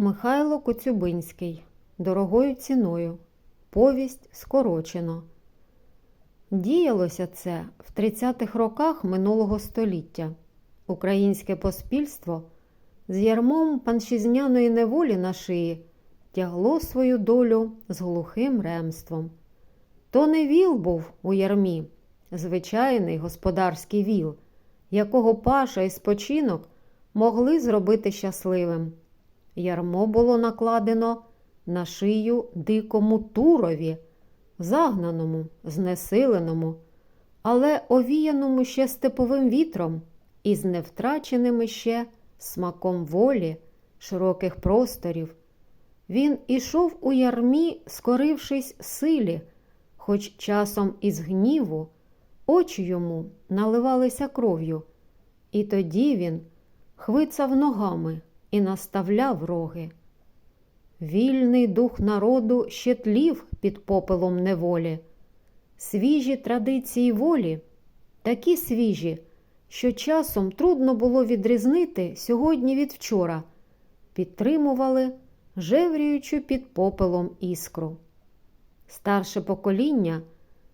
Михайло Коцюбинський. Дорогою ціною. Повість скорочено. Діялося це в 30-х роках минулого століття. Українське поспільство з ярмом паншізняної неволі на шиї тягло свою долю з глухим ремством. То не віл був у ярмі, звичайний господарський віл, якого паша і спочинок могли зробити щасливим. Ярмо було накладено на шию дикому турові, загнаному, знесиленому, але овіяному ще степовим вітром і з невтраченими ще смаком волі, широких просторів. Він ішов у ярмі, скорившись силі, хоч часом із гніву очі йому наливалися кров'ю, і тоді він хвицав ногами і наставляв роги. Вільний дух народу ще тлів під попелом неволі. Свіжі традиції волі, такі свіжі, що часом трудно було відрізнити сьогодні від вчора, підтримували, жевріючи під попелом іскру. Старше покоління,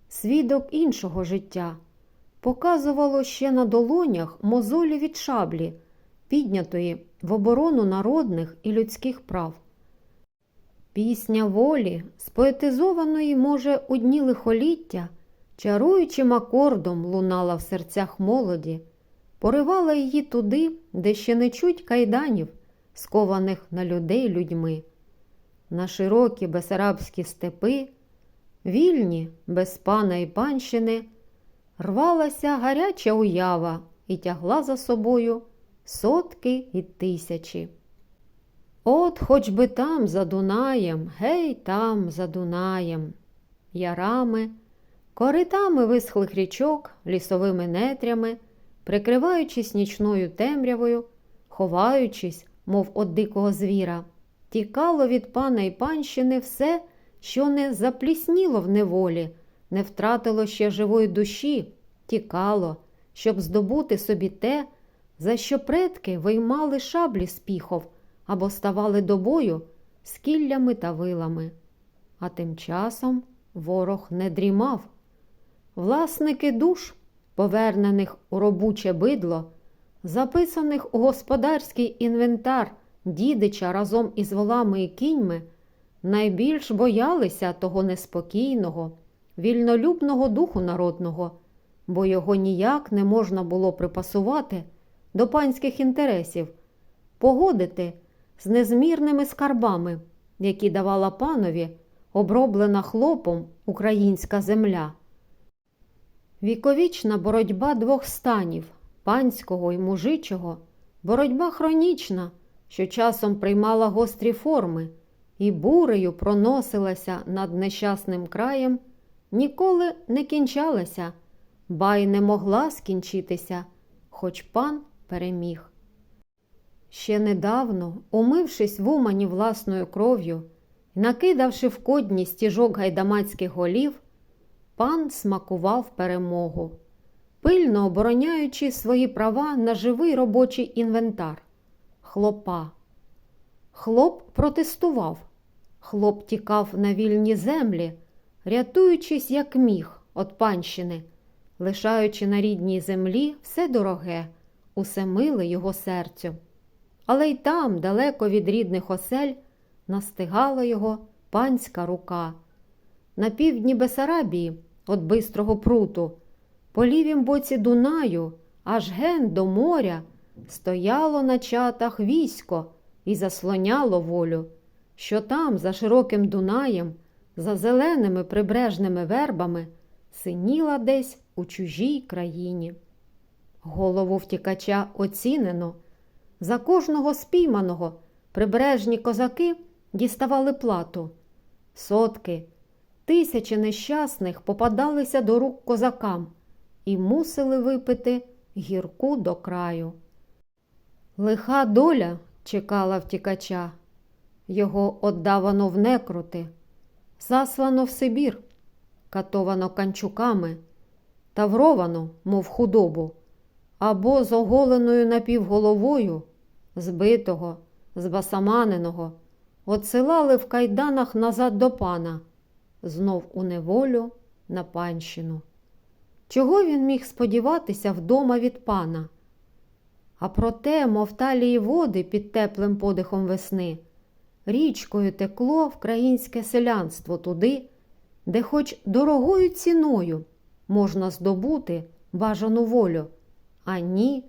свідок іншого життя, показувало ще на долонях мозолі від шаблі, піднятої в оборону народних і людських прав. Пісня волі, споетизованої, може, у дні лихоліття, чаруючим акордом лунала в серцях молоді, поривала її туди, де ще не чуть кайданів, скованих на людей людьми. На широкі бесарабські степи, вільні, без пана і панщини, рвалася гаряча уява і тягла за собою сотки і тисячі. От хоч би там за Дунаєм, гей там за Дунаєм, ярами, коритами висхлих річок, лісовими нетрями, прикриваючись нічною темрявою, ховаючись, мов от дикого звіра, тікало від пана і панщини все, що не заплісніло в неволі, не втратило ще живої душі, тікало, щоб здобути собі те, за що предки виймали шаблі з піхов або ставали до бою з кіллями та вилами. А тим часом ворог не дрімав. Власники душ, повернених у робуче бидло, записаних у господарський інвентар дідича разом із волами і кіньми, найбільш боялися того неспокійного, вільнолюбного духу народного, бо його ніяк не можна було припасувати до панських інтересів, погодити з незмірними скарбами, які давала панові оброблена хлопом українська земля. Віковічна боротьба двох станів панського і мужичого, боротьба хронічна, що часом приймала гострі форми і бурею проносилася над нещасним краєм, ніколи не кінчалася, ба й не могла скінчитися, хоч пан переміг. Ще недавно, умившись в умані власною кров'ю накидавши в кодні стіжок гайдамацьких голів, пан смакував перемогу, пильно обороняючи свої права на живий робочий інвентар хлопа. Хлоп протестував, хлоп тікав на вільні землі, рятуючись, як міг, від панщини, лишаючи на рідній землі все дороге, усе миле його серцю. Але й там, далеко від рідних осель, настигала його панська рука. На півдні Бесарабії, от бистрого пруту, по лівім боці Дунаю, аж ген до моря, стояло на чатах військо і заслоняло волю, що там, за широким Дунаєм, за зеленими прибережними вербами, синіла десь у чужій країні. Голову втікача оцінено. За кожного спійманого прибережні козаки діставали плату. Сотки, тисячі нещасних попадалися до рук козакам і мусили випити гірку до краю. Лиха доля чекала втікача, його оддавано в некрути, заслано в Сибір, катовано канчуками, тавровано, мов худобу або з оголеною напівголовою, збитого, з басаманеного, отсилали в кайданах назад до пана, знов у неволю на панщину. Чого він міг сподіватися вдома від пана? А проте, мов талії води під теплим подихом весни, річкою текло вкраїнське селянство туди, де хоч дорогою ціною можна здобути бажану волю, а ні,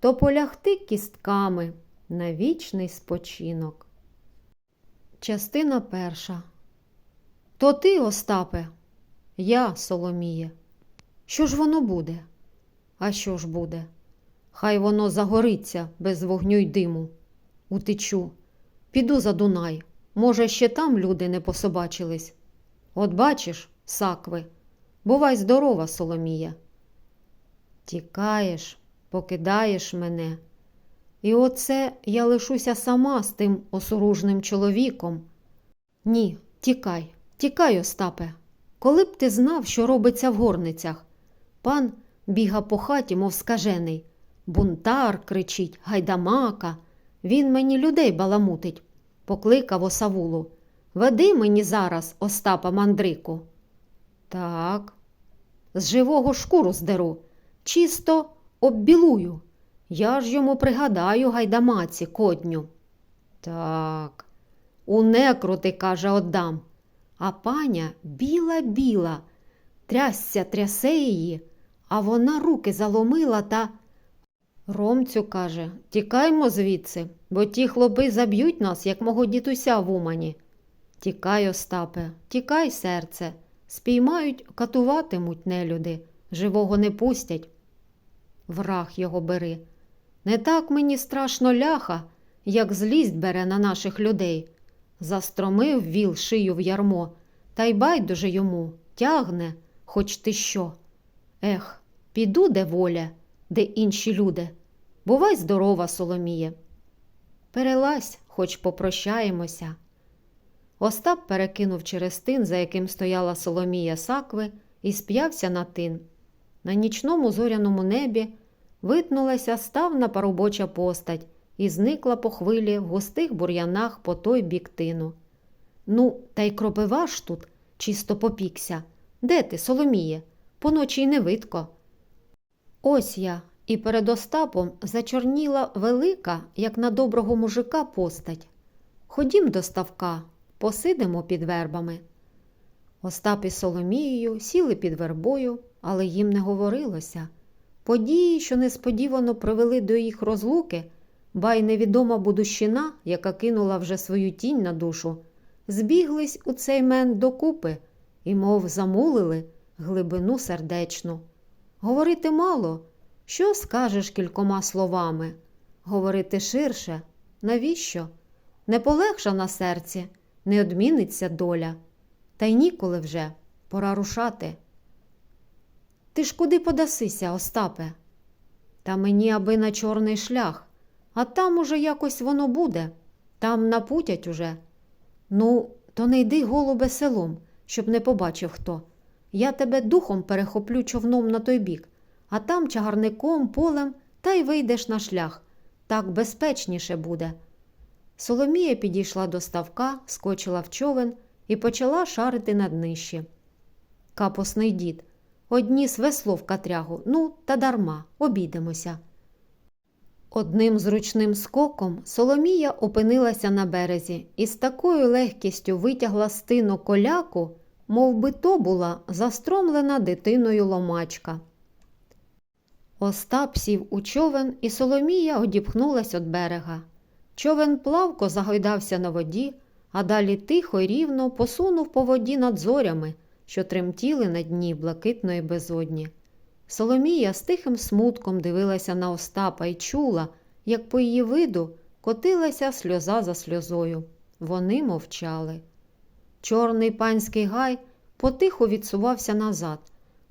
то полягти кістками на вічний спочинок. Частина перша. То ти, Остапе, я, Соломіє. Що ж воно буде? А що ж буде? Хай воно загориться без вогню й диму. Утечу. Піду за Дунай. Може, ще там люди не пособачились. От бачиш, сакви, бувай здорова, Соломія. Тікаєш, покидаєш мене. І оце я лишуся сама з тим осоружним чоловіком. Ні, тікай, тікай, Остапе. Коли б ти знав, що робиться в горницях. Пан біга по хаті, мов скажений. Бунтар кричить, гайдамака. Він мені людей баламутить, покликав осавулу. Веди мені зараз, Остапа мандрику. Так, з живого шкуру здеру, чисто оббілую. Я ж йому пригадаю гайдамаці кодню. Так, у некрути, каже, отдам. А паня біла-біла, трясся трясе її, а вона руки заломила та. Ромцю каже, тікаймо звідси, бо ті хлопи заб'ють нас, як мого дідуся в Умані. Тікай, Остапе, тікай, серце, спіймають, катуватимуть нелюди, живого не пустять. Враг його бери. Не так мені страшно ляха, як злість бере на наших людей. Застромив віл шию в ярмо, та й байдуже йому, тягне, хоч ти що. Ех, піду, де воля, де інші люди. Бувай здорова, Соломіє. Перелазь, хоч попрощаємося. Остап перекинув через тин, за яким стояла Соломія сакви, і сп'явся на тин. На нічному зоряному небі витнулася ставна парубоча постать і зникла по хвилі в густих бур'янах по той бік тину. Ну, та й кропива ж тут, чисто попікся. Де ти, Соломіє? Поночі й не видко. Ось я, і перед Остапом зачорніла велика, як на доброго мужика, постать. Ходім до ставка, посидимо під вербами. Остап із Соломією сіли під вербою, але їм не говорилося. Події, що несподівано привели до їх розлуки, ба й невідома будущина, яка кинула вже свою тінь на душу, збіглись у цей мен докупи і, мов замулили глибину сердечну. Говорити мало, що скажеш кількома словами? Говорити ширше, навіщо? Не полегша на серці, не одміниться доля. Та й ніколи вже пора рушати. Ти ж куди подасися, Остапе? Та мені аби на чорний шлях, а там уже якось воно буде, там напутять уже. Ну, то не йди, голубе, селом, щоб не побачив хто. Я тебе духом перехоплю човном на той бік, а там чагарником, полем та й вийдеш на шлях. Так безпечніше буде. Соломія підійшла до ставка, скочила в човен і почала шарити на днищі. Капосний дід, одніс весло в катрягу, ну та дарма, обійдемося. Одним зручним скоком Соломія опинилася на березі і з такою легкістю витягла з тину коляку, мов би то була застромлена дитиною ломачка. Остап сів у човен, і Соломія одіпхнулась від берега. Човен плавко загойдався на воді, а далі тихо й рівно посунув по воді над зорями, що тремтіли на дні блакитної безодні. Соломія з тихим смутком дивилася на Остапа і чула, як по її виду котилася сльоза за сльозою. Вони мовчали. Чорний панський гай потихо відсувався назад,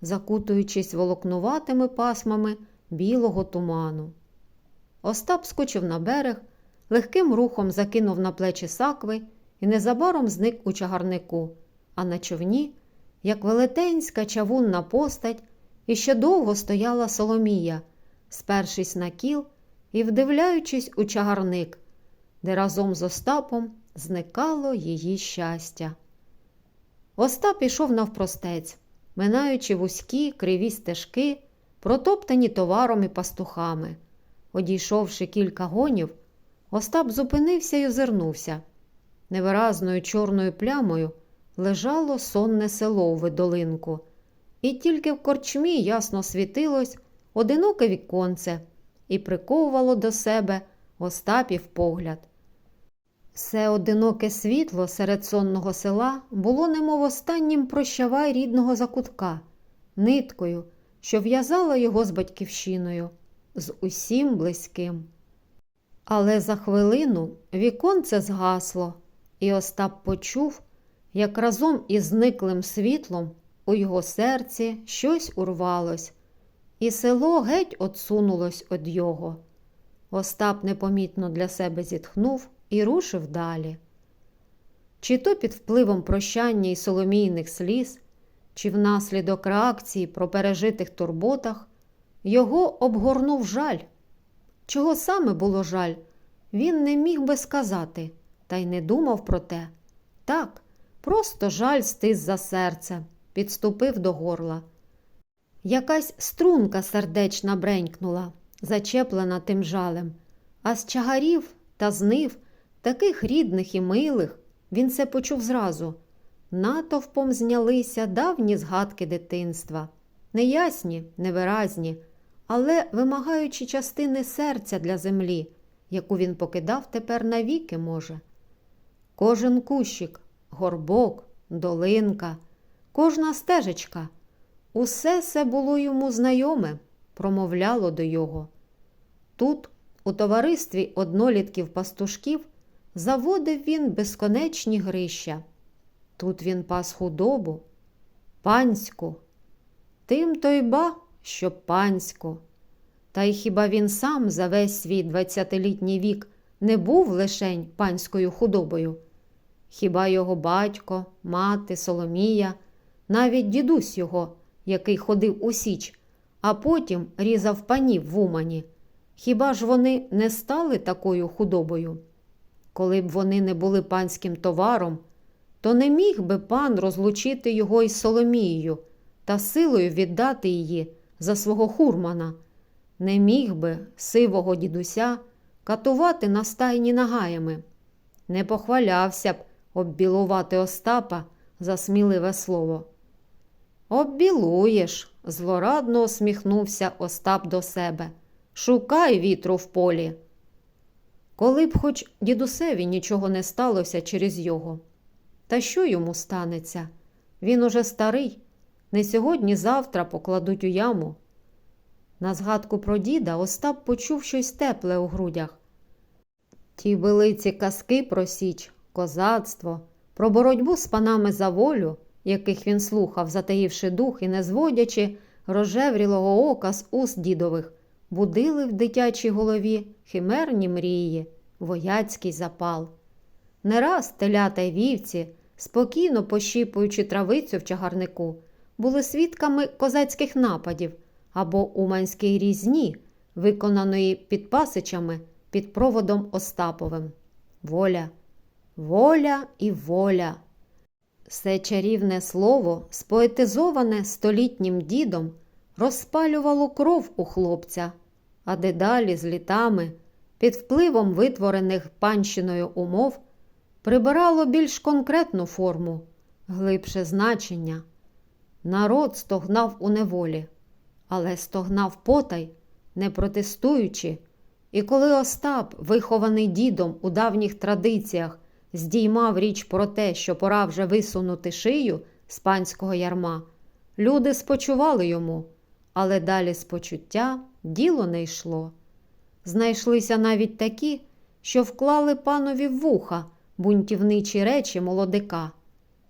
закутуючись волокнуватими пасмами білого туману. Остап скочив на берег, легким рухом закинув на плечі сакви і незабаром зник у чагарнику, а на човні, як велетенська чавунна постать, іще довго стояла Соломія, спершись на кіл і вдивляючись у чагарник, де разом з Остапом зникало її щастя. Остап ішов навпростець, минаючи вузькі криві стежки, протоптані товаром і пастухами. Одійшовши кілька гонів, Остап зупинився й озирнувся. Невиразною чорною плямою лежало сонне село у видолинку, і тільки в корчмі ясно світилось одиноке віконце і приковувало до себе Остапів погляд. Все одиноке світло серед сонного села було немов останнім прощавай рідного закутка, ниткою, що в'язала його з батьківщиною, з усім близьким. Але за хвилину віконце згасло, і Остап почув, як разом із зниклим світлом у його серці щось урвалось, і село геть отсунулось од його. Остап непомітно для себе зітхнув і рушив далі. Чи то під впливом прощання й соломійних сліз, чи внаслідок реакції про пережитих турботах, його обгорнув жаль. Чого саме було жаль, він не міг би сказати, та й не думав про те. Так, просто жаль стис за серце, підступив до горла. Якась струнка сердечна бренькнула, зачеплена тим жалем, а з чагарів та знив, таких рідних і милих, він це почув зразу. Натовпом знялися давні згадки дитинства, неясні, невиразні, але вимагаючи частини серця для землі, яку він покидав тепер навіки може. Кожен кущик, горбок, долинка, кожна стежечка, усе це було йому знайоме, промовляло до його. Тут, у товаристві однолітків пастушків, заводив він безконечні грища. Тут він пас худобу, панську, тим то й ба, що панську. Та й хіба він сам за весь свій двадцятилітній вік не був лишень панською худобою? Хіба його батько, мати, Соломія, навіть дідусь його, який ходив у Січ, а потім різав панів в Умані, хіба ж вони не стали такою худобою? Коли б вони не були панським товаром, то не міг би пан розлучити його із Соломією та силою віддати її за свого хурмана, не міг би сивого дідуся катувати на стайні нагаями, не похвалявся б оббілувати Остапа за сміливе слово. Оббілуєш, злорадно усміхнувся Остап до себе. Шукай вітру в полі. Коли б хоч дідусеві нічого не сталося через його. Та що йому станеться? Він уже старий, не сьогодні-завтра покладуть у яму. На згадку про діда Остап почув щось тепле у грудях. Ті велиці казки про січ, козацтво, про боротьбу з панами за волю, яких він слухав, затаївши дух і не зводячи рожеврілого ока з уст дідових, будили в дитячій голові химерні мрії, вояцький запал. Не раз телята й вівці, спокійно пощіпуючи травицю в чагарнику, були свідками козацьких нападів або уманській різні, виконаної підпасичами під проводом Остаповим. Воля, воля і воля. Все чарівне слово, споетизоване столітнім дідом, розпалювало кров у хлопця, а дедалі з літами, під впливом витворених панщиною умов, прибирало більш конкретну форму, глибше значення. Народ стогнав у неволі, але стогнав потай, не протестуючи. І коли Остап, вихований дідом у давніх традиціях, здіймав річ про те, що пора вже висунути шию з панського ярма, люди спочували йому, але далі з почуття діло не йшло. Знайшлися навіть такі, що вклали панові в вуха бунтівничі речі молодика.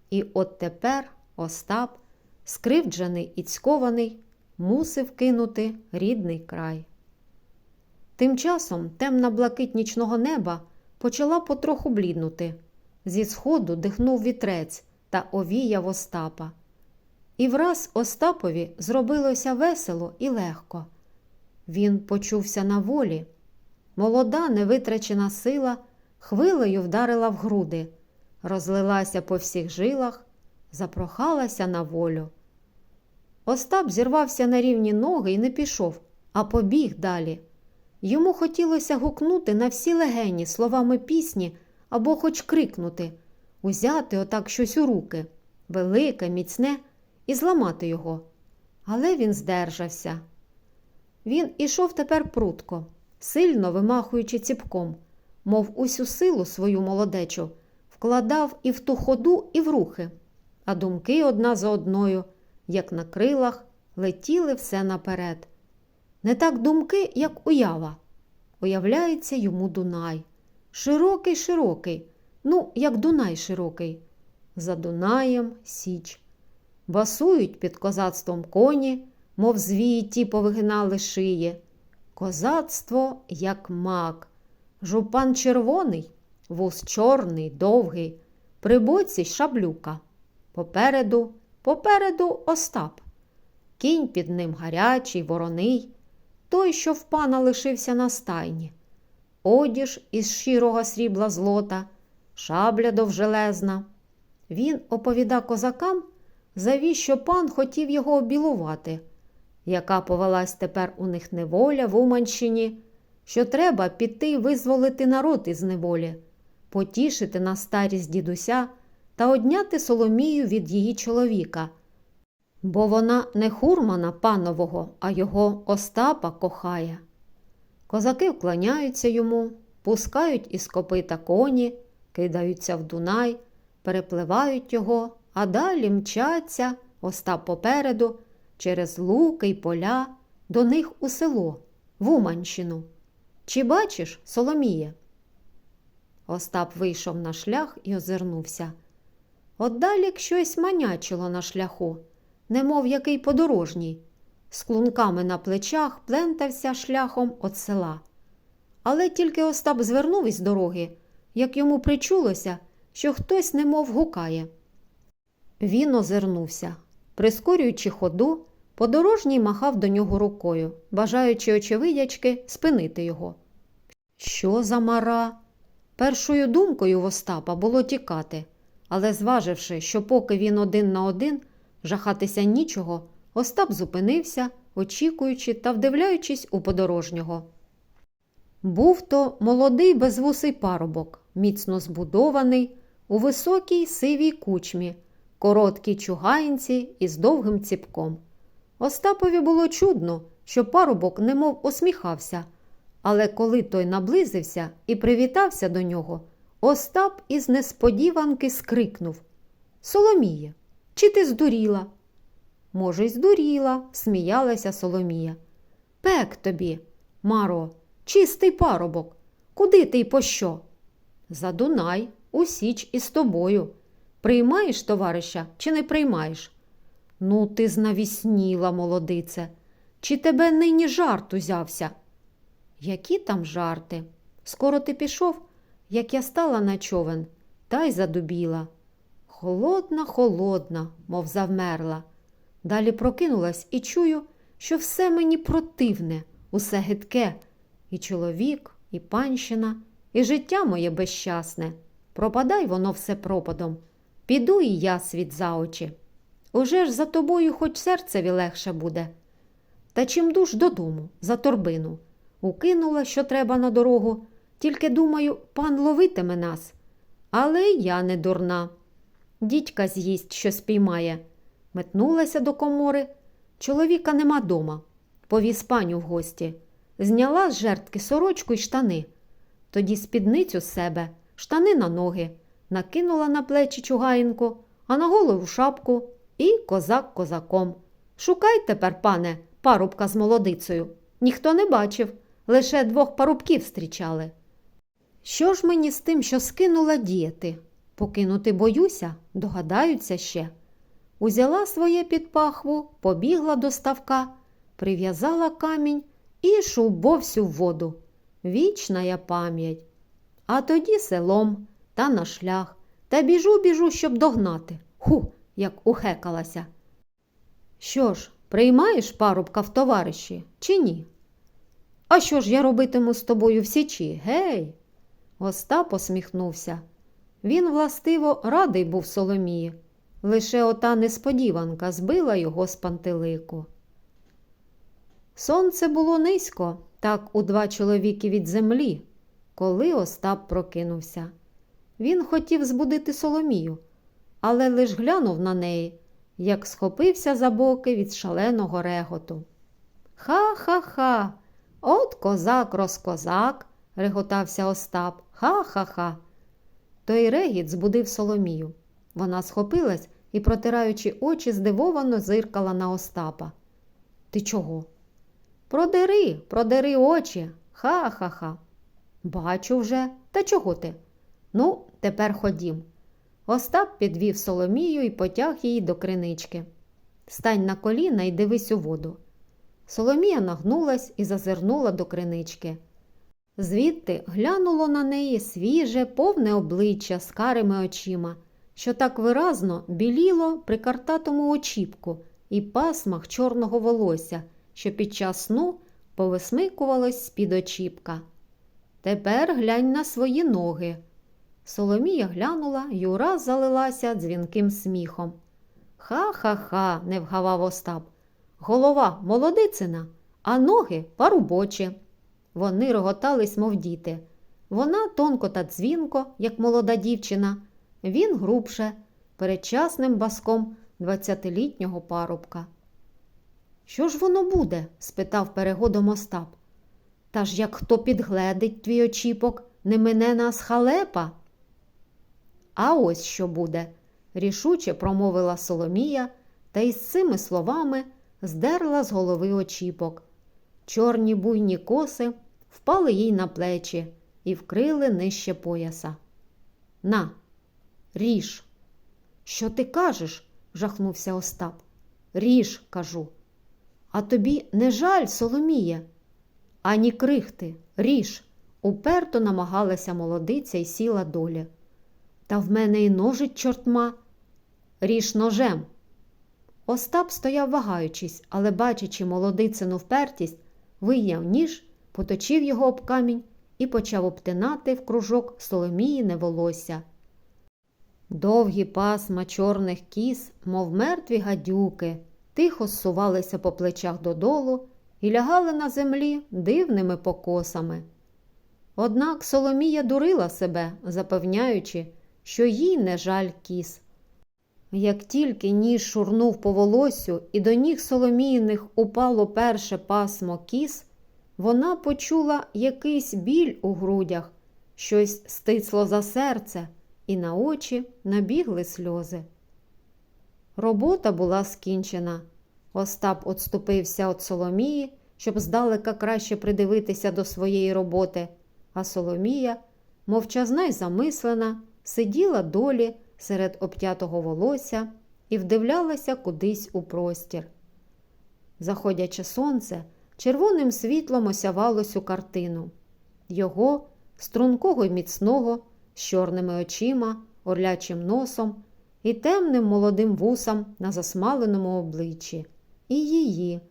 І от тепер Остап, скривджений і цькований, мусив кинути рідний край. Тим часом темна блакить нічного неба почала потроху бліднути. Зі сходу дихнув вітрець та овіяв Остапа. І враз Остапові зробилося весело і легко. Він почувся на волі. Молода, невитрачена сила хвилею вдарила в груди, розлилася по всіх жилах, запрохалася на волю. Остап зірвався на рівні ноги і не пішов, а побіг далі. Йому хотілося гукнути на всі легені словами пісні або хоч крикнути, узяти отак щось у руки, велике, міцне, і зламати його. Але він здержався. Він ішов тепер прутко, сильно вимахуючи ціпком, мов усю силу свою молодечу, вкладав і в ту ходу, і в рухи, а думки одна за одною, як на крилах, летіли все наперед. Не так думки, як уява. Уявляється йому Дунай. Широкий, широкий, ну, як Дунай широкий. За Дунаєм Січ. Басують під козацтвом коні, мов звії ті повигинали шиї. Козацтво, як мак, жупан червоний, вуз чорний, довгий, при боці шаблюка. Попереду, попереду Остап. Кінь під ним гарячий, вороний, той, що в пана лишився на стайні. Одіж із щирого срібла злота, шабля довжелезна. Він оповіда козакам, завіщо пан хотів його обілувати, яка повелась тепер у них неволя в Уманщині, що треба піти визволити народ із неволі, потішити на старість дідуся та одняти Соломію від її чоловіка. Бо вона не хурмана панового, а його Остапа кохає. Козаки вклоняються йому, пускають із копита коні, кидаються в Дунай, перепливають його, а далі мчаться Остап попереду, через луки й поля, до них у село, в Уманщину. Чи бачиш, Соломіє? Остап вийшов на шлях і озирнувся. Отдалік щось манячило на шляху, немов який подорожній. З клунками на плечах плентався шляхом від села. Але тільки Остап звернув із дороги, як йому причулося, що хтось немов гукає. Він озирнувся. Прискорюючи ходу, подорожній махав до нього рукою, бажаючи очевидячки спинити його. Що за мара? Першою думкою в Остапа було тікати, але зваживши, що поки він один на один, жахатися нічого, Остап зупинився, очікуючи та вдивляючись у подорожнього. Був то молодий безвусий парубок, міцно збудований, у високій сивій кучмі, короткій чугаїнці із довгим ціпком. Остапові було чудно, що парубок немов усміхався, але коли той наблизився і привітався до нього, Остап із несподіванки скрикнув Соломіє, чи ти здуріла? Може, й здуріла, сміялася Соломія. Пек тобі, Маро, чистий парубок. Куди ти й по що? За Дунай, у Січ із тобою. Приймаєш, товариша, чи не приймаєш? Ну, ти знавісніла, молодице. Чи тебе нині жарт узявся? Які там жарти? Скоро ти пішов, як я стала на човен, та й задубіла. Холодна, холодна, мов завмерла. Далі прокинулась і чую, що все мені противне, усе гидке, і чоловік, і панщина, і життя моє безщасне. Пропадай воно все пропадом. Піду і я світ за очі. Уже ж за тобою хоч серцеві легше буде. Та чим душ додому, за торбину. Укинула, що треба на дорогу, тільки думаю, пан ловитиме нас. Але я не дурна. Дідька з'їсть, що спіймає. Метнулася до комори. Чоловіка нема дома. Повіз паню в гості. Зняла з жертки сорочку й штани. Тоді спідницю з себе, штани на ноги, накинула на плечі чугаїнку, а на голову шапку і козак козаком. Шукай тепер, пане, парубка з молодицею. Ніхто не бачив, лише двох парубків зустрічали. Що ж мені з тим, що скинула діяти? Покинути боюся, догадаються ще. Узяла своє під пахву, побігла до ставка, прив'язала камінь і шубовсю в воду. Вічна я пам'ять. А тоді селом та на шлях, та біжу, біжу, щоб догнати. Ху, як ухекалася. Що ж, приймаєш парубка в товариші чи ні? А що ж я робитиму з тобою в січі? Гей? Остап посміхнувся. Він, властиво, радий був Соломії. Лише ота несподіванка збила його з пантелику. Сонце було низько, так у два чоловіки від землі, коли Остап прокинувся. Він хотів збудити Соломію, але лиш глянув на неї, як схопився за боки від шаленого реготу. Ха-ха-ха, от козак розкозак, реготався Остап. Ха-ха-ха. Той регіт збудив Соломію. Вона схопилась і, протираючи очі, здивовано зиркала на Остапа. Ти чого? Продери, продери очі. Ха-ха-ха. Бачу вже. Та чого ти? Ну, тепер ходім. Остап підвів Соломію і потяг її до кринички. Стань на коліна і дивись у воду. Соломія нагнулась і зазирнула до кринички. Звідти глянуло на неї свіже, повне обличчя з карими очима, що так виразно біліло при картатому очіпку і пасмах чорного волосся, що під час сну повисмикувалось з-під очіпка. Тепер глянь на свої ноги. Соломія глянула й ураз залилася дзвінким сміхом. Ха-ха-ха, не вгавав Остап. Голова молодицина, а ноги парубочі. Вони роготались, мов діти. Вона тонко та дзвінко, як молода дівчина, він грубше, передчасним баском двадцятилітнього парубка. Що ж воно буде? спитав перегодом Остап. Та ж як хто підгледить твій очіпок, не мине нас халепа. А ось що буде, рішуче промовила Соломія та із цими словами здерла з голови очіпок. Чорні буйні коси впали їй на плечі і вкрили нижче пояса. На, ріж. Що ти кажеш? жахнувся Остап. Ріж, кажу. А тобі не жаль, Соломіє? Ані крихти, ріж. Уперто намагалася молодиця і сіла доля. Та в мене і ножить чортма. Ріж ножем. Остап стояв вагаючись, але, бачачи молодицину впертість, вийняв ніж, поточив його об камінь і почав обтинати в кружок Соломіїне волосся. Довгі пасма чорних кіз, мов мертві гадюки, тихо зсувалися по плечах додолу і лягали на землі дивними покосами. Однак Соломія дурила себе, запевняючи, що їй не жаль кіз. Як тільки ніж шурнув по волосю і до ніг Соломіїних упало перше пасмо кіз, вона почула якийсь біль у грудях, щось стисло за серце, і на очі набігли сльози. Робота була скінчена. Остап отступився від Соломії, щоб здалека краще придивитися до своєї роботи, а Соломія, мовчазна й замислена, сиділа долі серед обтятого волосся і вдивлялася кудись у простір. Заходяче сонце червоним світлом осявало всю картину. Його, стрункого й міцного, з чорними очима, орлячим носом і темним молодим вусом на засмаленому обличчі, і її,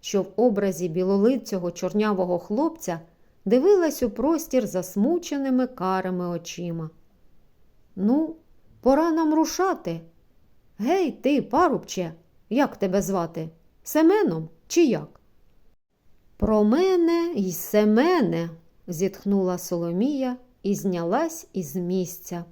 що в образі білолицього чорнявого хлопця дивилась у простір засмученими карими очима. Ну, пора нам рушати. Гей, ти, парубче, як тебе звати? Семеном чи як? Про мене й Семене, зітхнула Соломія і знялась із місця.